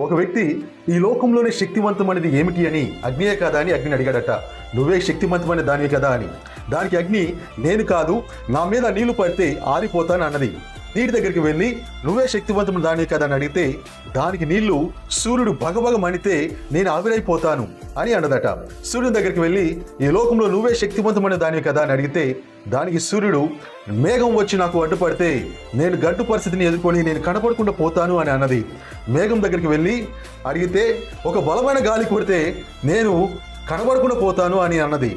ఒక వ్యక్తి ఈ లోకంలోనే శక్తివంతమైనది ఏమిటి అని? అగ్నియే కాదా అని అగ్నిని అడిగాడట. నువ్వే శక్తివంతమైన దానివి కదా అని. దానికి అగ్ని నేను కాదు నా మీద నీళ్ళు పడితే ఆరిపోతాను అన్నది. నీటి దగ్గరికి వెళ్ళి నువ్వే శక్తివంతమైన దానివి కదా అని అడిగితే దానికి నీళ్ళు సూర్యుడు భగభగ మణితే నేను ఆవిరైపోతాను అని అన్నదట. సూర్యుని దగ్గరికి వెళ్ళి ఈ లోకంలో నువ్వే శక్తివంతమైన దానివి కదా అని అడిగితే దానికి సూర్యుడు మేఘం వచ్చి నాకు అడ్డుపడితే నేను గడ్డు పరిస్థితిని ఎదుర్కొని నేను కనపడకుండా పోతాను అని అన్నది. మేఘం దగ్గరికి వెళ్ళి అడిగితే ఒక బలమైన గాలి కొడితే నేను కనబడకుండా పోతాను అని అన్నది.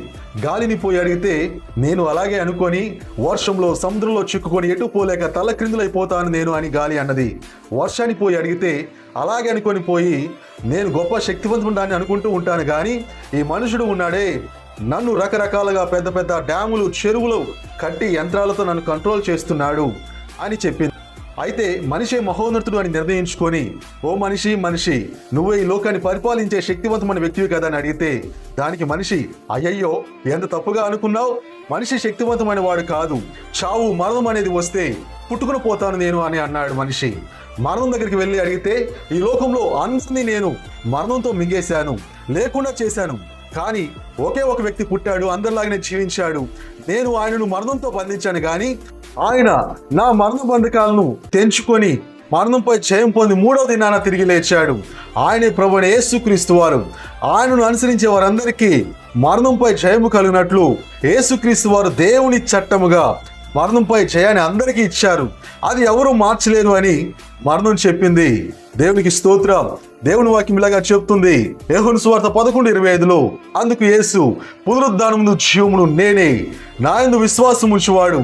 గాలిని పోయి అడిగితే నేను అలాగే అనుకొని వర్షంలో సముద్రంలో చిక్కుకొని ఎటు పోలేక తల క్రిందులైపోతాను నేను అని గాలి అన్నది. వర్షాన్ని పోయి అడిగితే అలాగే అనుకొని పోయి నేను గొప్ప శక్తివంతుడాన్ని అనుకుంటూ ఉంటాను కానీ ఈ మనుషుడు ఉన్నాడే నన్ను రకరకాలుగా పెద్ద పెద్ద డ్యాములు చెరువులు కట్టి యంత్రాలతో నన్ను కంట్రోల్ చేస్తున్నాడు అని చెప్పింది. అయితే మనిషే మహోన్నతుడు అని నిర్ణయించుకొని ఓ మనిషి మనిషి నువ్వే ఈ లోకాన్ని పరిపాలించే శక్తివంతమైన వ్యక్తివి కదా అని అడిగితే దానికి మనిషి అయ్యయ్యో ఎంత తప్పుగా అనుకున్నావు? మనిషి శక్తివంతమైన వాడు కాదు. చావు మరణం అనేది వస్తే పుట్టుకుని పోతాను నేను అని అన్నాడు మనిషి. మరణం దగ్గరికి వెళ్ళి అడిగితే ఈ లోకంలో అందరినీ నేను మరణంతో మింగేశాను లేకుండా చేశాను. కానీ ఒకే ఒక వ్యక్తి పుట్టాడు అందరిలాగానే జీవించాడు. నేను ఆయనను మరణంతో బంధించాను కానీ ఆయన నా మరణ బంధకాలను తెంచుకొని మరణంపై జయం పొంది మూడవ దినాన తిరిగి లేచాడు. ఆయనే ప్రభుణ యేసుక్రీస్తు వారు. ఆయనను అనుసరించే వారందరికీ మరణంపై జయము కలిగినట్లు యేసుక్రీస్తు వారు దేవుని చట్టముగా మరణంపై జయాన్ని అందరికీ ఇచ్చారు. అది ఎవరు మార్చలేరు అని మరణం చెప్పింది. దేవునికి స్తోత్రం. దేవుని వాక్యం ఇలాగా చెప్తుంది. యోహను సువార్త పదకొండు ఇరవై ఐదులో అందుకు యేసు పునరుద్ధానమును జీవమును నేనే నాయందు విశ్వాసం ఉంచువాడు.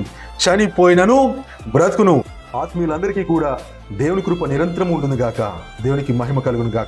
చనిపోయినను బ్రతుకును. ఆత్మీయులందరికీ కూడా దేవుని కృప నిరంతరం ఉంటుంది గాక దేవునికి మహిమ కలుగును గాక